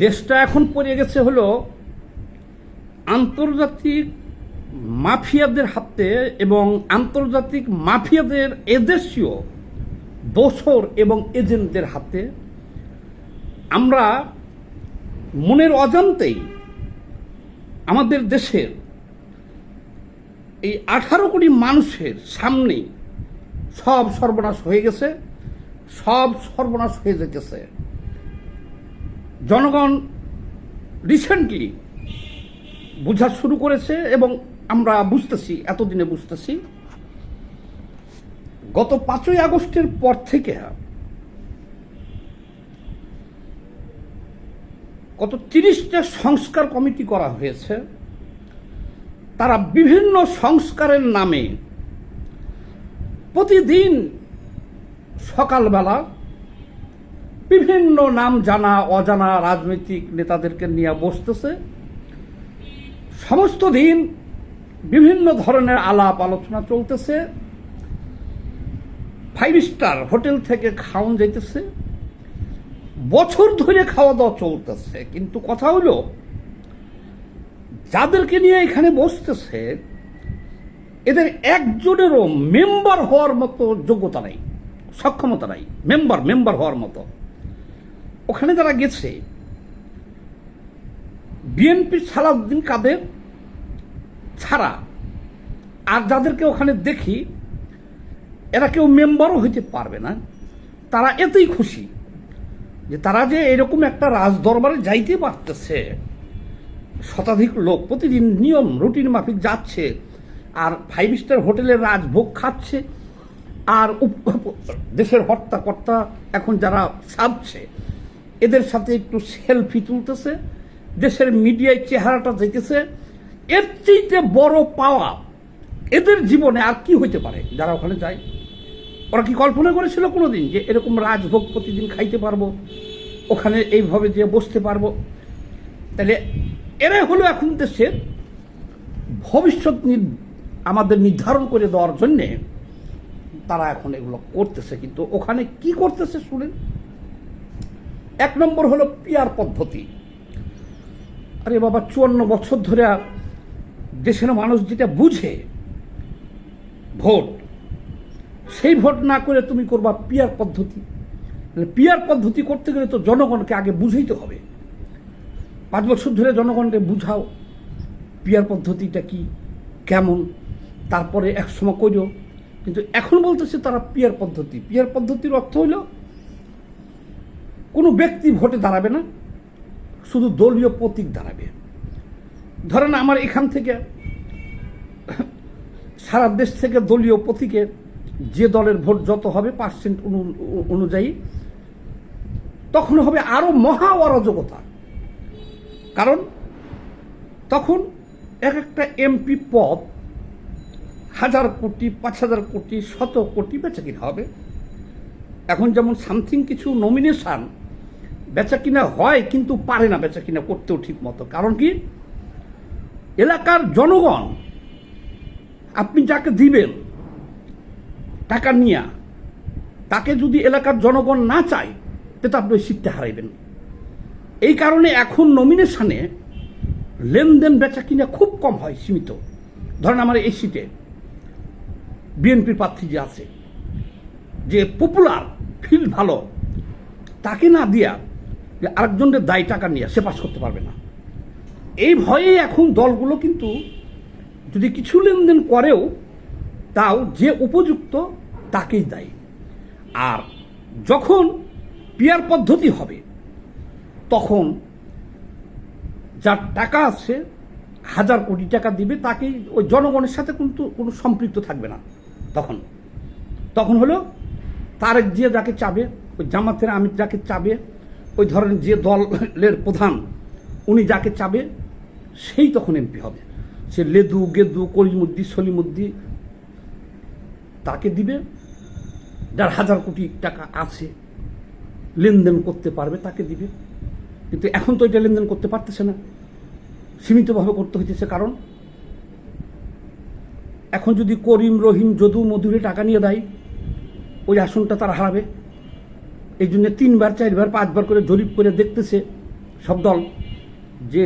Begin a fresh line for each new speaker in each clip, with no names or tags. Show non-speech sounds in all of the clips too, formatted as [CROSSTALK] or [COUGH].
দেশটা এখন পড়ে গেছে হলো আন্তর্জাতিক মাফিয়াদের হাতে এবং আন্তর্জাতিক মাফিয়াদের এদেশীয় দোসর এবং এজেন্টদের হাতে। আমরা মনের অজান্তেই আমাদের দেশের এই আঠারো কোটি মানুষের সামনেই সব সর্বনাশ হয়ে গেছে, সব সর্বনাশ হয়ে যেতেছে। জনগণ রিসেন্টলি বোঝা শুরু করেছে এবং আমরা বুঝতেছি, এতদিনে বুঝতেছি। গত পাঁচই আগস্টের পর থেকে কত তিরিশটা সংস্কার কমিটি করা হয়েছে। তারা বিভিন্ন সংস্কারের নামে প্রতিদিন সকালবেলা বিভিন্ন নাম জানা, অজানা রাজনৈতিক নেতাদেরকে নিয়ে বসতেছে। সমস্ত দিন বিভিন্ন ধরনের আলাপ আলোচনা চলতেছে। ফাইভ স্টার হোটেল থেকে খাওয়ান যাইতেছে। বছর ধরে খাওয়া দাওয়া চলতেছে, কিন্তু কথা হলো, যাদেরকে নিয়ে এখানে বসতেছে, এদের একজনেরও মেম্বার হওয়ার মতো যোগ্যতা নাই, সক্ষমতা নাই মেম্বার মেম্বার হওয়ার মতো। ওখানে যারা গেছে বিএনপির সালাউদ্দিন কাদের ছাড়া আর যাদেরকে ওখানে দেখি, এরা কেউ মেম্বারও হইতে পারবে না। তারা এতেই খুশি যে তারা যে এরকম একটা রাজ দরবারে যাইতে পারতেছে, শতাধিক লোক প্রতিদিন নিয়ম, রুটিন মাফিক যাচ্ছে, আর ফাইভ স্টার হোটেলের রাজভোগ খাচ্ছে, আর দেশের হর্তাকর্তা এখন যারা সাজছে এদের সাথে একটু সেলফি তুলতেছে, দেশের মিডিয়ায় চেহারাটা যেতেছে এর চেয়ে বড় পাওয়া এদের জীবনে আর কি হইতে পারে? যারা ওখানে যায়, ওরা কি কল্পনা করেছিল কোনোদিন যে এরকম রাজভোগ প্রতিদিন খাইতে পারব, ওখানে এইভাবে যে বসতে পারব? তাহলে এরাই হলো এখন দেশের ভবিষ্যৎ আমাদের নির্ধারণ করে দেওয়ার জন্যে তারা এখন এগুলো করতেছে। কিন্তু ওখানে কি করতেছে শুনেন? এক নম্বর হলো পিয়ার পদ্ধতি। আরে বাবা, চুয়ান্ন বছর ধরে দেশের মানুষ যেটা বুঝে, ভোট, সেই ভোট না করে তুমি করবা পিয়ার পদ্ধতি। পিয়ার পদ্ধতি করতে গেলে তো জনগণকে আগে বুঝাইতে হবে। পাঁচ বছর ধরে জনগণকে বুঝাও, পিয়ার পদ্ধতিটা কি, কেমন, তারপরে এক সময় করো কিন্তু এখন বলতেছে তারা পিয়ার পদ্ধতি। পিয়ার পদ্ধতির অর্থ হইল কোনো ব্যক্তি ভোটে দাঁড়াবে না, শুধু দলীয় প্রতীক দাঁড়াবে। ধরেন আমার এখান থেকে, সারা দেশ থেকে দলীয় প্রতীকে যে দলের ভোট যত হবে পার্সেন্ট অনুযায়ী, তখন হবে আরও মহা অরাজকতা। কারণ তখন এক একটা এমপি পদ হাজার কোটি, পাঁচ হাজার কোটি, শত কোটি বেচা কিনা হবে। এখন যেমন সামথিং কিছু নমিনেশন বেচা কিনা হয় কিন্তু পারে না বেচা কিনা করতেও ঠিক মতো। কারণ কি? এলাকার জনগণ, আপনি যাকে দিবেন, টাকা নিয়ে, তাকে যদি এলাকার জনগণ না চায়, তো আপনি ওই সিটটা হারাইবেন। এই কারণে এখন নমিনেশনে লেনদেন বেচা কিনা খুব কম হয়, সীমিত। ধরেন আমার এই সিটে বিএনপির প্রার্থী যে আছে, যে পপুলার ফিল ভালো, তাকে না দিয়া যে আরেকজনের দায় টাকা নিয়ে সে পাস করতে পারবে না। এই ভয়ে এখন দলগুলো কিন্তু যদি কিছু লেনদেন করেও তাও যে উপযুক্ত তাকেই দেয়। আর যখন পিয়ার পদ্ধতি হবে, তখন যার টাকা আছে, হাজার কোটি টাকা দিবে, তাকেই ওই জনগণের সাথে কিন্তু কোনো সম্পৃক্ত থাকবে না তখন। তখন হলো তারেক যে যাকে চাবে, ওই জামাতের আমির যাকে চাবে ওই ধরেন যে দলের প্রধান, উনি যাকে চাবে, সেই তখন এমপি হবে। সে লেদু, গেদু কলিমুদ্দি সলিমুদ্দি তাকে দিবে। যার হাজার কোটি টাকা আছে, লেনদেন করতে পারবে, তাকে দিবে। কিন্তু এখন তো এটা লেনদেন করতে পারতেছে না। সীমিতভাবে করতে হইতেছে কারণ, এখন যদি করিম, রহিম, যদু, মধুরে টাকা নিয়ে দেয়, ওই আসনটা তারা হারাবে। এই জন্য তিনবার, চারবার, পাঁচবার করে জরিপ করে দেখতেছে সব দল যে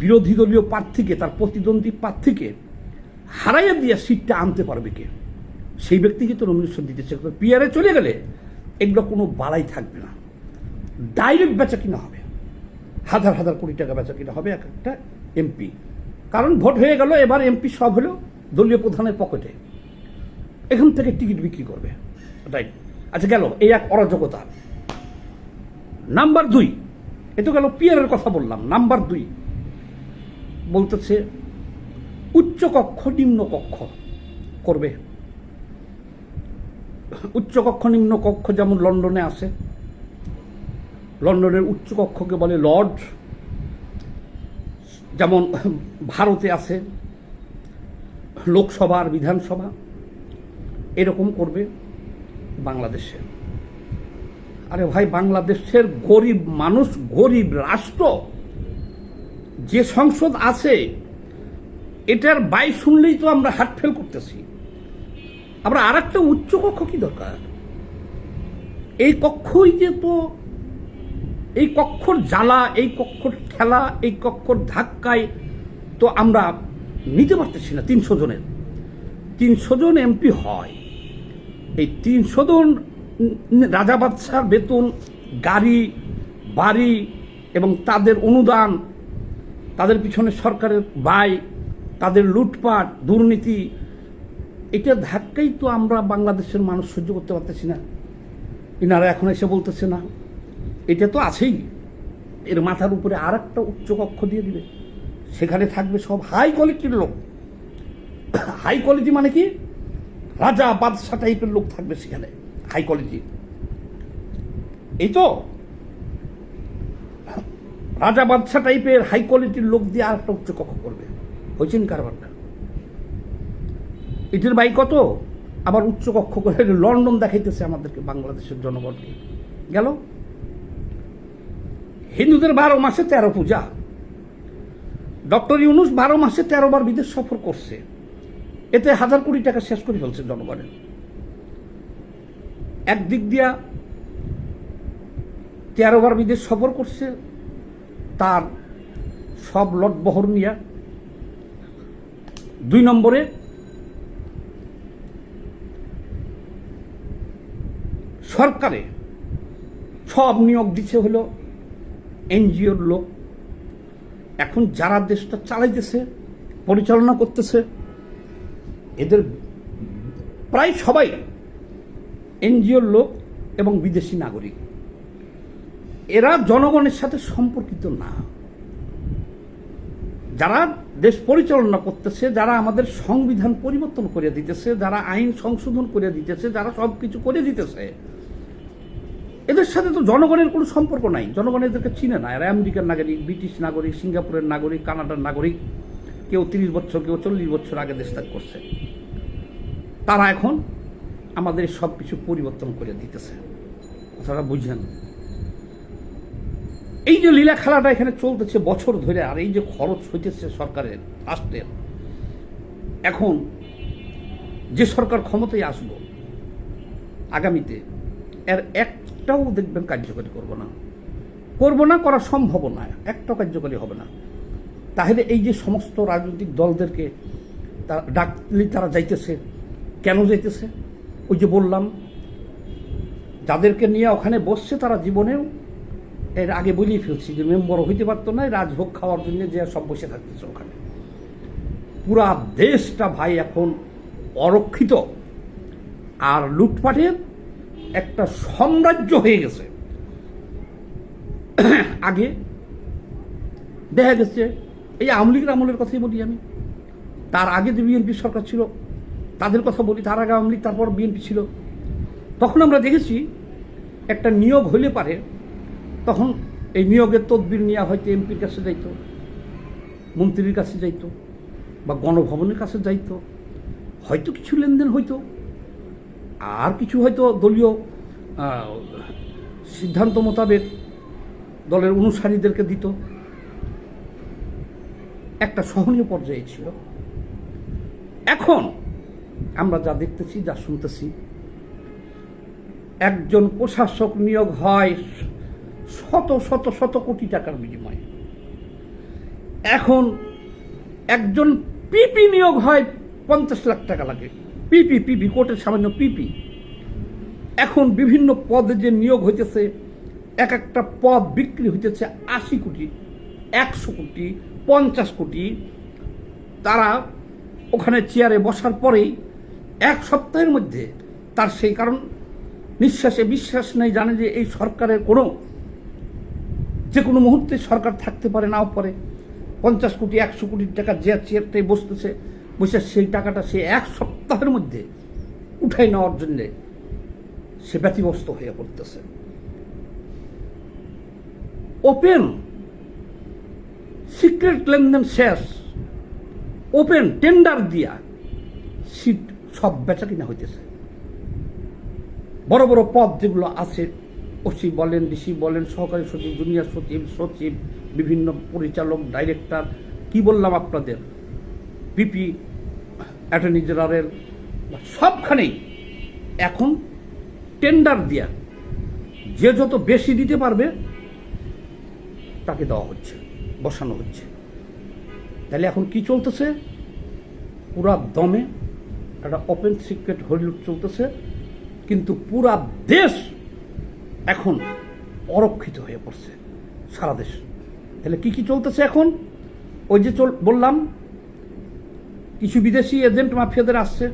বিরোধী দলীয় প্রার্থীকে, তার প্রতিদ্বন্দ্বী প্রার্থীকে হারাইয়া দিয়ে সিটটা আনতে পারবে কে? সেই ব্যক্তিকে তো নমিনেশন দিতেছে। পিয়ারে চলে গেলে এগুলো কোনো বাড়াই থাকবে না। ডাইরেক্ট বেচা কিনা হবে। হাজার হাজার কোটি টাকা বেচা কিনা হবে এক একটা এমপি কারণ ভোট হয়ে গেল, এবার এমপি সব হলো দলীয় প্রধানের পকেটে। এখান থেকে টিকিট বিক্রি করবে। রাইট আচ্ছা গেল, এই এক অরাজকতা। নাম্বার দুই, এ তো গেল পিয়ারের কথা বললাম, নাম্বার দুই। বলতেছে, উচ্চ কক্ষ, নিম্ন কক্ষ করবে। উচ্চ কক্ষ, নিম্ন কক্ষ যেমন লন্ডনে আছে, লন্ডনের উচ্চ কক্ষকে বলে লর্ড। যেমন ভারতে আছে, লোকসভা আর বিধানসভা, এরকম করবে। বাংলাদেশে। আরে ভাই, বাংলাদেশের গরিব মানুষ, গরিব রাষ্ট্র, যে সংসদ আছে, এটার বাই শুনলেই তো আমরা হার্ট ফেল করতেছি। আমরা আর একটা উচ্চ কক্ষ কি দরকার? এই কক্ষই যে তো, এই কক্ষর জ্বালা, এই কক্ষর ঠেলা এই কক্ষর ধাক্কায় তো আমরা নিতে পারতেছি না তিনশো জনের। তিনশো জন এমপি হয়। এই তিনশো জন রাজা বাদশার বেতন, গাড়ি, বাড়ি এবং তাদের অনুদান, তাদের পিছনে সরকারের ব্যয়, তাদের লুটপাট, দুর্নীতি, এটা ধাক্কাই তো আমরা বাংলাদেশের মানুষ সহ্য করতে পারতেছি না। এনারা এখন এসে বলতেছে না। এটা তো আছেই। এর মাথার উপরে আর একটা উচ্চ কক্ষ দিয়ে দিবে। সেখানে থাকবে সব হাই কোয়ালিটির লোক। [COUGHS] হাই কোয়ালিটি মানে কি? রাজা বাদশাহ টাইপের লোক থাকবে সেখানে হাই কোয়ালিটি এই তো। রাজা বাদশাহ টাইপের হাই কোয়ালিটির লোক দিয়ে আর একটা উচ্চ কক্ষ করবে। হয়েছেন কারবারটা? এটির বাই কত? আবার উচ্চ কক্ষ করে লন্ডন দেখাইতেছে আমাদেরকে, বাংলাদেশের জনগণকে। গেল? হিন্দুদের বারো মাসে তেরো পূজা। ডক্টর ইউনুস বারো মাসে তেরো বার বিদেশ সফর করছে। এতে হাজার কোটি টাকা শেষ করে ফেলছে জনগণের একদিক দিয়া তেরো বার বিদেশ সফর করছে, তার সব লটবহর নিয়ে। দুই নম্বরে সরকারে সব নিয়োগ দিচ্ছে হলো এনজিওর লোক। এখন যারা দেশটা চালাইতেছে, পরিচালনা করতেছে এদের প্রায় সবাই এনজিওর লোক এবং বিদেশি নাগরিক। এরা জনগণের সাথে সম্পর্কিত না। যারা দেশ পরিচালনা করতেছে, যারা আমাদের সংবিধান পরিবর্তন করে দিতেছে, যারা আইন সংশোধন করে দিতেছে, যারা সব কিছু করে দিতেছে, এদের সাথে তো জনগণের কোনো সম্পর্ক নাই। জনগণ এদেরকে চিনে না। এরা আমেরিকার নাগরিক, ব্রিটিশ নাগরিক, সিঙ্গাপুরের নাগরিক, কানাডার নাগরিক। কেউ তিরিশ বছর, কেউ চল্লিশ বছর আগে দেশ ত্যাগ করছে। তারা এখন আমাদের সব কিছু পরিবর্তন করে দিতেছে। আপনারা বুঝেন। এই যে লীলা খেলাটা এখানে চলতেছে বছর ধরে, আর এই যে খরচ হইতেছে সরকারের রাষ্ট্রের এখন যে সরকার ক্ষমতায় আসব আগামীতে, এর একটাও দেখবেন কার্যকরী করব না। করব না, করা সম্ভব না, একটাও কার্যকরী হবে না। তাহলে এই যে সমস্ত রাজনৈতিক দলদেরকে তারা ডাকলে তারা যাইতেছে কেন যাইতেছে ওই যে বললাম, যাদেরকে নিয়ে ওখানে বসছে তারা জীবনেও এর আগে বলিয়ে ফেলছি যে মেম্বার হইতে পারতো না রাজভোগ খাওয়ার জন্য যে সব বসে থাকতেছে ওখানে। পুরা দেশটা ভাই এখন অরক্ষিত। আর লুটপাটের একটা সাম্রাজ্য হয়ে গেছে। আগে দেখা গেছে, এই আওয়ামী লীগের আমলের কথাই বলি আমি। তার আগে যে বিএনপি সরকার ছিল তাদের কথা বলি, তার আগে আওয়ামী তারপর বিএনপি ছিল। তখন আমরা দেখেছি একটা নিয়োগ হলে পারে, তখন এই নিয়োগের তদবির নেওয়া হয়তো এমপির কাছে যাইত, মন্ত্রীর কাছে যাইত, বা গণভবনের কাছে যাইত। হয়তো কিছু লেনদেন হইতো, আর কিছু হয়তো দলীয় সিদ্ধান্ত মোতাবেক দলের অনুসারীদেরকে দিত। একটা সহনীয় পর্যায়ে ছিল। এখন আমরা যা দেখতেছি, যা শুনতেছি। একজন প্রশাসক নিয়োগ হয় শত শত শত কোটি টাকার বিনিময়ে। এখন একজন পিপি নিয়োগ হয় পঞ্চাশ লাখ টাকা লাগে। পিপি পিপি কোর্টের সামান্য পিপি এখন বিভিন্ন পদে যে নিয়োগ হইতেছে, এক একটা পদ বিক্রি হইতেছে আশি কোটি, একশো কোটি, পঞ্চাশ কোটি। তারা ওখানে চেয়ারে বসার পরেই এক সপ্তাহের মধ্যে তার সেই কারণ নিঃশ্বাসে বিশ্বাস নেই, জানে যে এই সরকারের কোনো, যে কোনো মুহূর্তে সরকার থাকতে পারে, নাও পারে। পঞ্চাশ কোটি, একশো কোটি টাকা যে চেয়ারটাই বসতেছে, বসে সেই টাকাটা সে এক সপ্তাহের মধ্যে উঠাই নেওয়ার জন্যে সে ব্যতিব্যস্ত হয়ে পড়তেছে। ওপেন সিক্রেট লেনদেন শেষ, ওপেন টেন্ডার দিয়া সিট সব বেচা কিনা হইতেছে। বড় বড় পদ যেগুলো আছে, ওসি বলেন, ডিসি বলেন, সহকারী সচিব, জুনিয়র সচিব সচিব, বিভিন্ন পরিচালক, ডাইরেক্টর, কি বললাম আপনাদের? পিপি অ্যাটর্নি জেনারেল, সবখানেই এখন টেন্ডার দেয়া যে যত বেশি দিতে পারবে, তাকে দেওয়া হচ্ছে, বসানো হচ্ছে। তাহলে এখন কি চলতেছে? পুরা দমে একটা ওপেন সিক্রেট হলিউড চলতেছে, কিন্তু পুরা দেশ এখন অরক্ষিত হয়ে পড়ছে, সারা দেশ। তাহলে কি কি চলতেছে এখন? ওই যে চল বললাম, কিছু বিদেশি এজেন্ট মাফিয়াদের আসছে,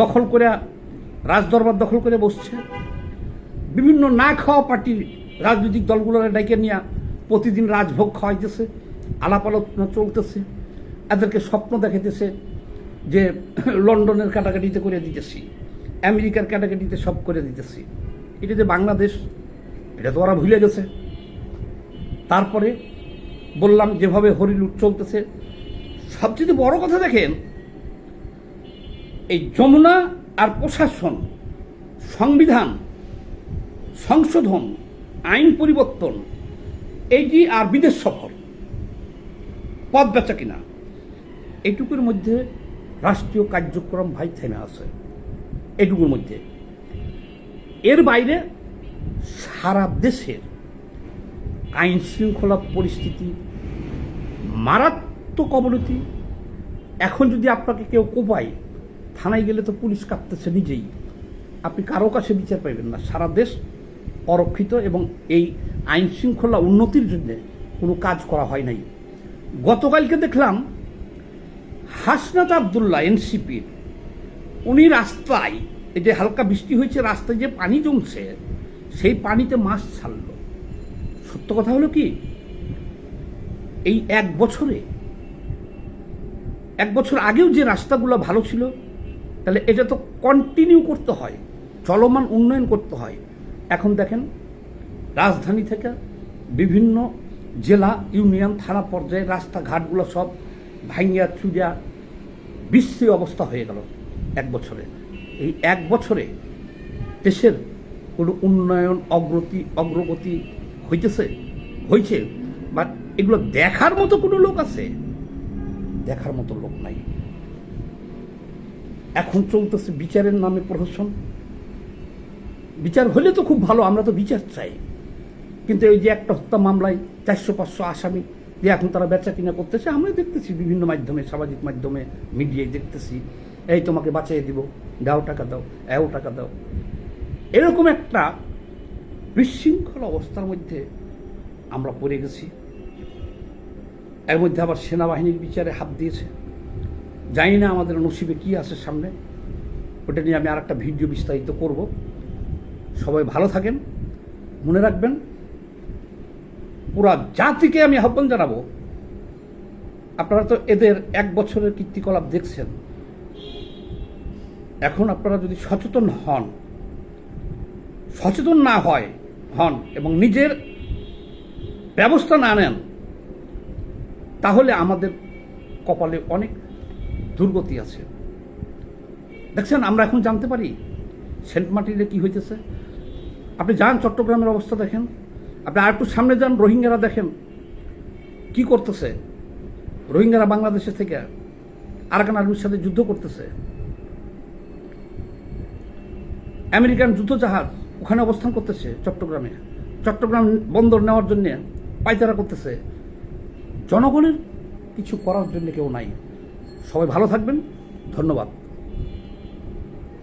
দখল করে, রাজদরবার দখল করে বসছে। বিভিন্ন না খাওয়া পার্টির রাজনৈতিক দলগুলোর ডাইকে নিয়ে প্রতিদিন রাজভোগ খাওয়াইতেছে, আলাপ আলোচনা চলতেছে, এদেরকে স্বপ্ন দেখাইতেছে যে লন্ডনের কাটাকাটিতে করে দিতেছি, আমেরিকার কাটাকাটিতে সব করে দিতেছি। এটা যে বাংলাদেশ, এটা তো ওরা ভুলে গেছে। তারপরে বললাম, যেভাবে হরিলুট চলতেছে, সবচেয়ে বড় কথা দেখেন, এই যমুনা আর প্রশাসন, সংবিধান, সংশোধন, আইন পরিবর্তন এইটি আর বিদেশ সফর পদ বেচা কিনা এইটুকুর মধ্যে রাষ্ট্রীয় কার্যক্রম ভাই থেমে আছে। এটুকুর মধ্যে। এর বাইরে সারা দেশের আইন শৃঙ্খলা পরিস্থিতি মারাত্মক অবনতি। এখন যদি আপনাকে কেউ কোপায়, থানায় গেলে তো পুলিশ কাঁপতেছে নিজেই। আপনি কারও কাছে বিচার পাইবেন না। সারা দেশ অরক্ষিত এবং এই আইন শৃঙ্খলা উন্নতির জন্য কোনো কাজ করা হয় নাই। গতকালকে দেখলাম হাসনাত আবদুল্লাহ এনসিপির উনি রাস্তায়, এই যে হালকা বৃষ্টি হয়েছে, রাস্তায় যে পানি জমছে, সেই পানিতে মাছ ছাড়ল। সত্য কথা হলো কি? এই এক বছরে, এক বছর আগেও যে রাস্তাগুলো ভালো ছিল, তাহলে এটা তো কন্টিনিউ করতে হয়, চলমান উন্নয়ন করতে হয়। এখন দেখেন, রাজধানী থেকে বিভিন্ন জেলা, ইউনিয়ন, থানা পর্যায়ে রাস্তাঘাটগুলো সব ভাঙ্গিয়া চুরিয়া বিশ্রী অবস্থা হয়ে গেল এক বছরে। এই এক বছরে দেশের কোনো উন্নয়ন, অগ্রতি, অগ্রগতি হইতেছে? হয়েছে বা এগুলো দেখার মতো কোনো লোক আছে? দেখার মতো লোক নাই। এখন চলতেছে বিচারের নামে প্রহসন। বিচার হলে তো খুব ভালো, আমরা তো বিচার চাই। কিন্তু এই যে একটা হত্যা মামলায় চারশো পাঁচশো আসামি যে এখন তারা বেচা কিনা করতেছে আমরা দেখতেছি বিভিন্ন মাধ্যমে, সামাজিক মাধ্যমে, মিডিয়ায় দেখতেছি। এই তোমাকে বাঁচিয়ে দিব, দাও টাকা দাও, এও টাকা দাও। এরকম একটা বিশৃঙ্খল অবস্থার মধ্যে আমরা পড়ে গেছি। এর মধ্যে আবার সেনাবাহিনীর বিচারে হাত দিয়েছে। জানি না আমাদের নসিবে কি আছে সামনে। ওটা নিয়ে আমি আর একটা ভিডিও বিস্তারিত করব। সবাই ভালো থাকেন, মনে রাখবেন। পুরা জাতিকে আমি আহ্বান জানাব। আপনারা তো এদের এক বছরের কীর্তিকলাপ দেখছেন। এখন আপনারা যদি সচেতন হন, সচেতন না হয়, হন এবং নিজের ব্যবস্থা না নেন, তাহলে আমাদের কপালে অনেক দুর্গতি আছে। দেখছেন, আমরা এখন জানতে পারি সেন্ট মার্টিনে কি হইতেছে? আপনি যান, চট্টগ্রামের অবস্থা দেখেন। আপনি আর একটু সামনে যান, রোহিঙ্গারা দেখেন কি করতেছে। রোহিঙ্গারা বাংলাদেশে থেকে আরাকান আর্মির সাথে যুদ্ধ করতেছে। আমেরিকান যুদ্ধ জাহাজ ওখানে অবস্থান করতেছে চট্টগ্রামে। চট্টগ্রাম বন্দর নেওয়ার জন্য পাইতারা করতেছে। জনগণের কিছু করার জন্য কেউ নাই। সবাই ভালো থাকবেন। ধন্যবাদ।